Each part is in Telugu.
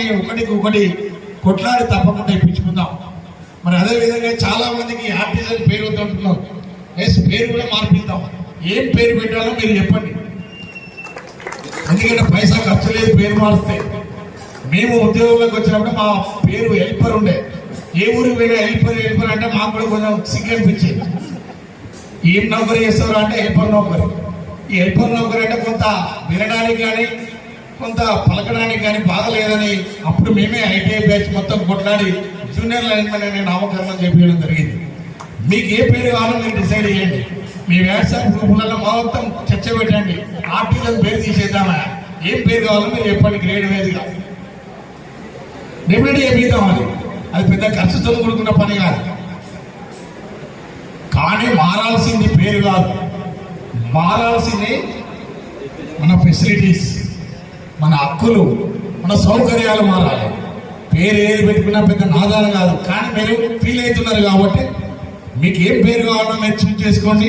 ఒకటికి ఒకటి కొట్లాడి తప్పకుండా ఇప్పించుకుందాం. మరి అదే విధంగా చాలా మందికి ఆర్టిజన్ పేరు వద్దంటున్నారు ఎస్ పేరు కూడా మార్పిద్దాం. ఏం పేరు పెట్టాలో మీరు చెప్పండి. ఎందుకంటే పైసా ఖర్చు లేదు పేరు మారిస్తే మేము ఉద్యోగంలోకి వచ్చినప్పుడు మా పేరు హెల్పర్ ఉండే. ఏ ఊరికి పోయినా హెల్పర్ హెల్పర్ అంటే మాకు కూడా కొంచెం సిగ్గు అనిపించేది. ఏం నౌకరీ చేస్తారు అంటే హెల్పర్ నౌకరీ. ఈ హెల్పర్ నౌకరీ అంటే కొంత వినడానికి కానీ కొంత పలకడానికి కానీ బాగలేదని అప్పుడు మేమే ఐటీఐ బ్యాచ్ మొత్తం కొట్లాడి జూనియర్ లైన్మెన్ అనే నామకరణం చేపించడం జరిగింది. మీకు ఏ పేరు కావాలో మీరు డిసైడ్ చేయండి. మీ వాట్సాప్ గ్రూపులలో మొత్తం చర్చ పెట్టండి. ఆర్టీలకు పేరు తీసేద్దామా? ఏం పేరు కావాలో మీరు చెప్పండి గ్రేడ్ వేదిగా డెఫినెట్గా చెప్పిద్దాం అది. అది పెద్ద ఖర్చుతో కూడుకున్న పని కాదు. కానీ మారాల్సింది పేరు కాదు. మారాల్సింది మన ఫెసిలిటీస్ మన హక్కులు మన సౌకర్యాలు మారాలి. పేరు ఏది పెట్టుకున్నా పెద్ద నాదాలు కాదు. కానీ మీరు ఫీల్ అవుతున్నారు కాబట్టి మీకు ఏం పేరు కావాలో మీరు చూస్ చేసుకోండి.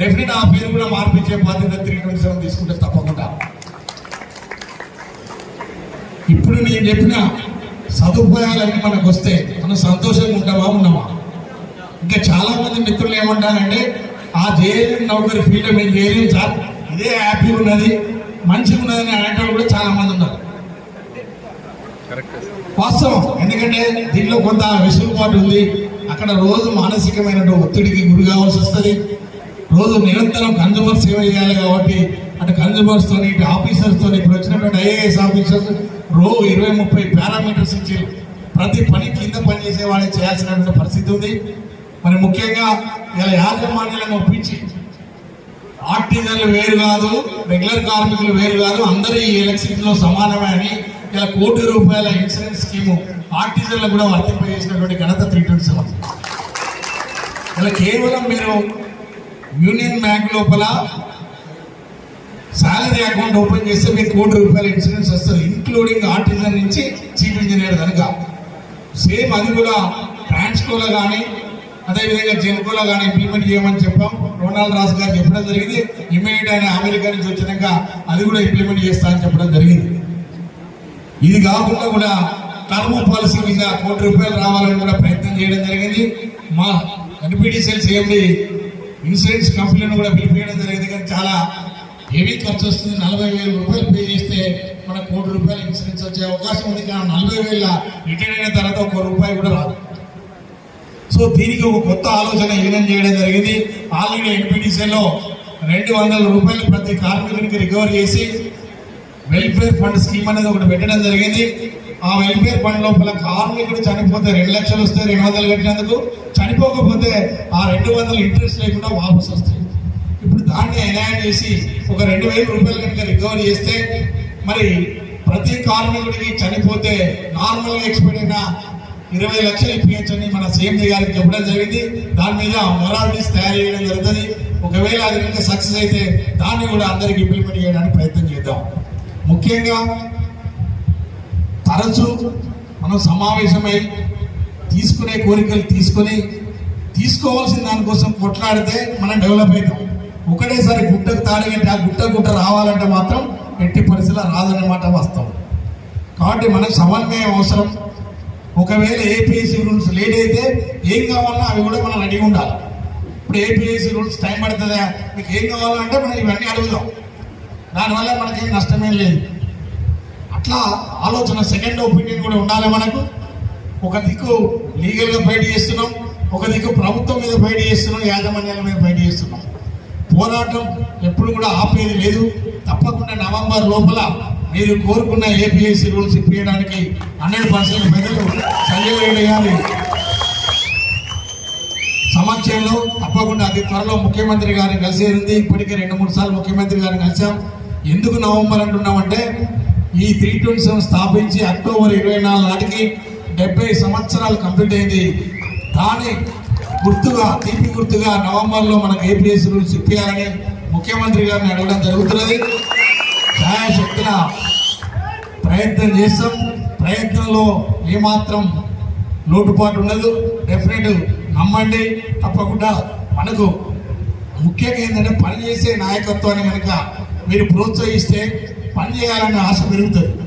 డెఫినెట్ ఆ పేరు కూడా మార్పించే బాధ్యత త్రీ ట్వంటీ సెవెన్ తీసుకుంటే తప్పకుండా. ఇప్పుడు నేను చెప్పిన సదుపాయాలన్నీ మనకు వస్తే మనం సంతోషంగా ఉంటామా ఉన్నామా? ఇంకా చాలా మంది మిత్రులు ఏమంటారంటే ఆ జేఎల్ఎం నౌకరి ఫీల్డ్ మేము చేయలేం సార్ ఇదే హ్యాపీ ఉన్నది. మంచిగా ఉన్నదని అనేటోళ్ళు కూడా చాలా మంది ఉన్నారు. వాస్తవం. ఎందుకంటే దీనిలో కొంత వెసులుబాటు ఉంది. అక్కడ రోజు మానసికమైన ఒత్తిడికి గురి కావాల్సి వస్తుంది. రోజు నిరంతరం కన్జ్యూమర్ సేవ చేయాలి కాబట్టి అటు కన్జ్యూమర్స్ తోని ఇటు ఆఫీసర్స్తో ఇప్పుడు వచ్చినటువంటి ఐఏఎస్ ఆఫీసర్స్ రో ఇరవై ముప్పై పారామీటర్స్ ఇచ్చి ప్రతి పని కింద పని చేసే చేయాల్సినటువంటి పరిస్థితి ఉంది. మరి ముఖ్యంగా ఇలా యాజమాన్యాలను ఒప్పించి ఆర్టిజన్లు వేరు కాదు రెగ్యులర్ కార్మికులు వేరు కాదు అందరూ ఈ ఎలక్ట్రిసిటీలో సమానమే అని ఇలా కోటి రూపాయల ఇన్సూరెన్స్ స్కీము ఆర్టిజన్లు కూడా వర్తింపజేసినటువంటి ఘనత త్రీ ట్వంటీ సెవెన్ ఇలా కేవలం మీరు యూనియన్ బ్యాంక్ లోపల శాలరీ అకౌంట్ ఓపెన్ చేస్తే మీకు కోటి రూపాయల ఇన్సూరెన్స్ వస్తుంది ఇంక్లూడింగ్ ఆర్టిజన్ నుంచి చీఫ్ ఇంజనీర్ కనుక. సేమ్ అది కూడా ట్రాన్స్కోలో కానీ అదేవిధంగా జెన్కోలో కానీ ఇంప్లిమెంట్ చేయమని చెప్పాం. రొనాల్డ్ రాస్ గారు చెప్పడం జరిగింది. ఇమ్మీడియట్ ఆయన అమెరికా నుంచి వచ్చినాక అది కూడా ఇంప్లిమెంట్ చేస్తా అని చెప్పడం జరిగింది. ఇది కాకుండా కూడా టర్మ్ పాలసీ కింద కోటి రూపాయలు రావాలని కూడా ప్రయత్నం చేయడం జరిగింది. మా ఎన్పిడిసిఎల్ సిఎండి ఇన్సూరెన్స్ కంపెనీలను కూడా పిలిపేయడం జరిగింది. కానీ చాలా హెవీ ఖర్చు వస్తుంది. నలభై వేల రూపాయలు పే చేస్తే మన కోటి రూపాయలు ఇన్సూరెన్స్ వచ్చే అవకాశం ఉంది. కానీ నలభై వేల రిటైర్ అయిన తర్వాత ఒక రూపాయి కూడా రాదు. సో దీనికి ఒక కొత్త ఆలోచన ఈయనం చేయడం జరిగింది. ఆల్రెడీ ఎన్పిటిసిలో రెండు వందల రూపాయలు ప్రతి కార్మికునికి రికవర్ చేసి వెల్ఫేర్ ఫండ్ స్కీమ్ అనేది ఒకటి పెట్టడం జరిగింది. ఆ వెల్ఫేర్ ఫండ్ లోపల కార్మికుడు చనిపోతే రెండు లక్షలు వస్తే రెండు వందలు కట్టినందుకు చనిపోకపోతే ఆ రెండు వందలు ఇంట్రెస్ట్ లేకుండా వాపస్ వస్తాయి. ఇప్పుడు దాన్ని ఎనాయన్ చేసి ఒక రెండు వేల రూపాయలు కనుక రికవర్ చేస్తే మరి ప్రతి కార్మికుడికి చనిపోతే నార్మల్గా ఎక్స్పెక్ట్ అయిన ఇరవై లక్షలు ఇప్పించని మన సీఎం గారికి చెప్పడం జరిగింది. దాని మీద మొరాలిటీస్ తయారు చేయడం జరుగుతుంది. ఒకవేళ అది కనుక సక్సెస్ అయితే దాన్ని కూడా అందరికి ఇంప్లిమెంట్ చేయడానికి ప్రయత్నం చేద్దాం. ముఖ్యంగా తరచు మనం సమావేశమై తీసుకునే కోరికలు తీసుకొని తీసుకోవాల్సిన దానికోసం కొట్లాడితే మనం డెవలప్ అవుతాం. ఒకటేసారి గుట్టకు తాడగట్టి ఆ గుట్ట గుట్ట రావాలంటే మాత్రం ఎట్టి పరిస్థితుల్లో రాదన్నమాట వాస్తవం. కాబట్టి మనకు సమన్వయం అవసరం. ఒకవేళ ఏపీఎస్సీ రూల్స్ లేట్ అయితే ఏం కావాలన్నా అవి కూడా మనం రెడీ ఉండాలి. ఇప్పుడు ఏపీఎస్సీ రూల్స్ టైం పడుతుందా? మీకు ఏం కావాలంటే మనం ఇవన్నీ అడుగుదాం. దానివల్ల మనకేం నష్టమేం లేదు. అట్లా ఆలోచన సెకండ్ ఒపీనియన్ కూడా ఉండాలి మనకు. ఒక దిక్కు లీగల్గా ఫైట్ చేస్తున్నాం ఒక దిక్కు ప్రభుత్వం మీద ఫైట్ చేస్తున్నాం యాజమాన్యాల మీద ఫైట్ చేస్తున్నాం. పోరాటం ఎప్పుడు కూడా ఆపేది లేదు. తప్పకుండా నవంబర్ లోపల మీరు కోరుకున్న ఏపీఎస్సీ రూల్స్ ఇప్పించడానికి హండ్రెడ్ పర్సెంట్ ప్రజలు సంజయ్ గారి సమక్షంలో తప్పకుండా అతి త్వరలో ముఖ్యమంత్రి గారిని కలిసి ఉంది. ఇప్పటికే రెండు మూడు సార్లు ముఖ్యమంత్రి గారిని కలిసాం. ఎందుకు నవంబర్ అంటున్నామంటే ఈ త్రీ ట్వంటీ సెవెన్ స్థాపించి అక్టోబర్ ఇరవై నాలుగు నాటికి డెబ్బై సంవత్సరాలు కంప్లీట్ అయింది. దాని గుర్తుగా తీపి గుర్తుగా నవంబర్లో మనకు ఏపీఎస్ రూల్స్ ఇప్పించాలని ముఖ్యమంత్రి గారిని అడగడం జరుగుతున్నది. ఛాయాశక్తుల ప్రయత్నం చేస్తాం. ప్రయత్నంలో ఏమాత్రం లోటుపాటు ఉండదు. డెఫినెట్ నమ్మండి. తప్పకుండా మనకు ముఖ్యంగా ఏంటంటే పనిచేసే నాయకత్వాన్ని కనుక మీరు ప్రోత్సహిస్తే పని చేయాలనే ఆశ పెరుగుతుంది.